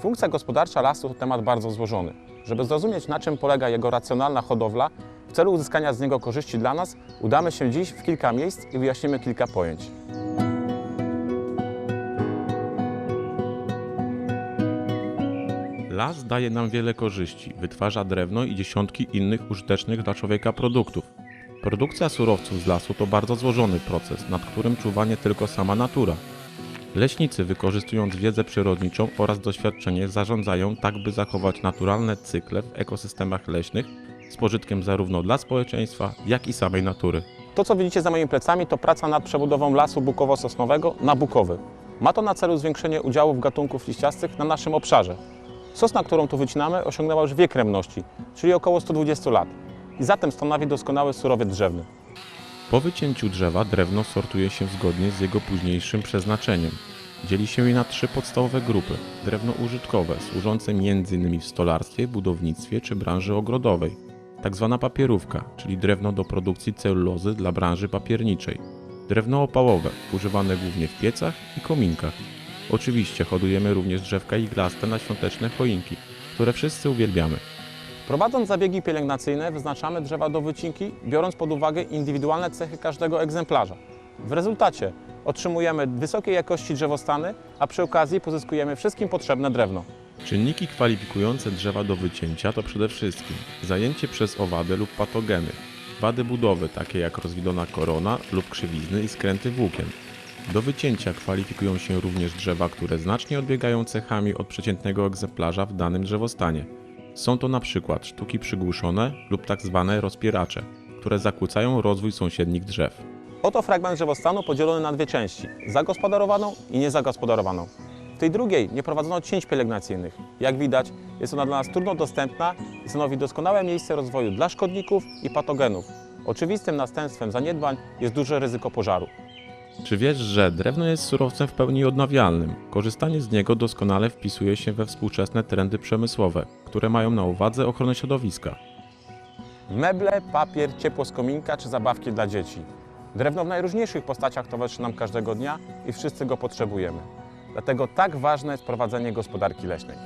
Funkcja gospodarcza lasu to temat bardzo złożony. Żeby zrozumieć, na czym polega jego racjonalna hodowla, w celu uzyskania z niego korzyści dla nas, udamy się dziś w kilka miejsc i wyjaśnimy kilka pojęć. Las daje nam wiele korzyści, wytwarza drewno i dziesiątki innych użytecznych dla człowieka produktów. Produkcja surowców z lasu to bardzo złożony proces, nad którym czuwa nie tylko sama natura. Leśnicy, wykorzystując wiedzę przyrodniczą oraz doświadczenie, zarządzają tak, by zachować naturalne cykle w ekosystemach leśnych z pożytkiem zarówno dla społeczeństwa, jak i samej natury. To, co widzicie za moimi plecami, to praca nad przebudową lasu bukowo-sosnowego na bukowy. Ma to na celu zwiększenie udziałów gatunków liściastych na naszym obszarze. Sosna, którą tu wycinamy, osiągnęła już wiek rębności, czyli około 120 lat i zatem stanowi doskonały surowiec drzewny. Po wycięciu drzewa drewno sortuje się zgodnie z jego późniejszym przeznaczeniem. Dzieli się je na trzy podstawowe grupy. Drewno użytkowe, służące m.in. w stolarstwie, budownictwie czy branży ogrodowej. Tak zwana papierówka, czyli drewno do produkcji celulozy dla branży papierniczej. Drewno opałowe, używane głównie w piecach i kominkach. Oczywiście hodujemy również drzewka iglaste na świąteczne choinki, które wszyscy uwielbiamy. Prowadząc zabiegi pielęgnacyjne, wyznaczamy drzewa do wycinki, biorąc pod uwagę indywidualne cechy każdego egzemplarza. W rezultacie otrzymujemy wysokiej jakości drzewostany, a przy okazji pozyskujemy wszystkim potrzebne drewno. Czynniki kwalifikujące drzewa do wycięcia to przede wszystkim zajęcie przez owady lub patogeny, wady budowy takie jak rozwidlona korona lub krzywizny i skręty włókien. Do wycięcia kwalifikują się również drzewa, które znacznie odbiegają cechami od przeciętnego egzemplarza w danym drzewostanie. Są to na przykład sztuki przygłuszone lub tak zwane rozpieracze, które zakłócają rozwój sąsiednich drzew. Oto fragment drzewostanu podzielony na dwie części: zagospodarowaną i niezagospodarowaną. W tej drugiej nie prowadzono cięć pielęgnacyjnych. Jak widać, jest ona dla nas trudno dostępna i stanowi doskonałe miejsce rozwoju dla szkodników i patogenów. Oczywistym następstwem zaniedbań jest duże ryzyko pożaru. Czy wiesz, że drewno jest surowcem w pełni odnawialnym? Korzystanie z niego doskonale wpisuje się we współczesne trendy przemysłowe, które mają na uwadze ochronę środowiska. Meble, papier, ciepło z kominka czy zabawki dla dzieci. Drewno w najróżniejszych postaciach towarzyszy nam każdego dnia i wszyscy go potrzebujemy. Dlatego tak ważne jest prowadzenie gospodarki leśnej.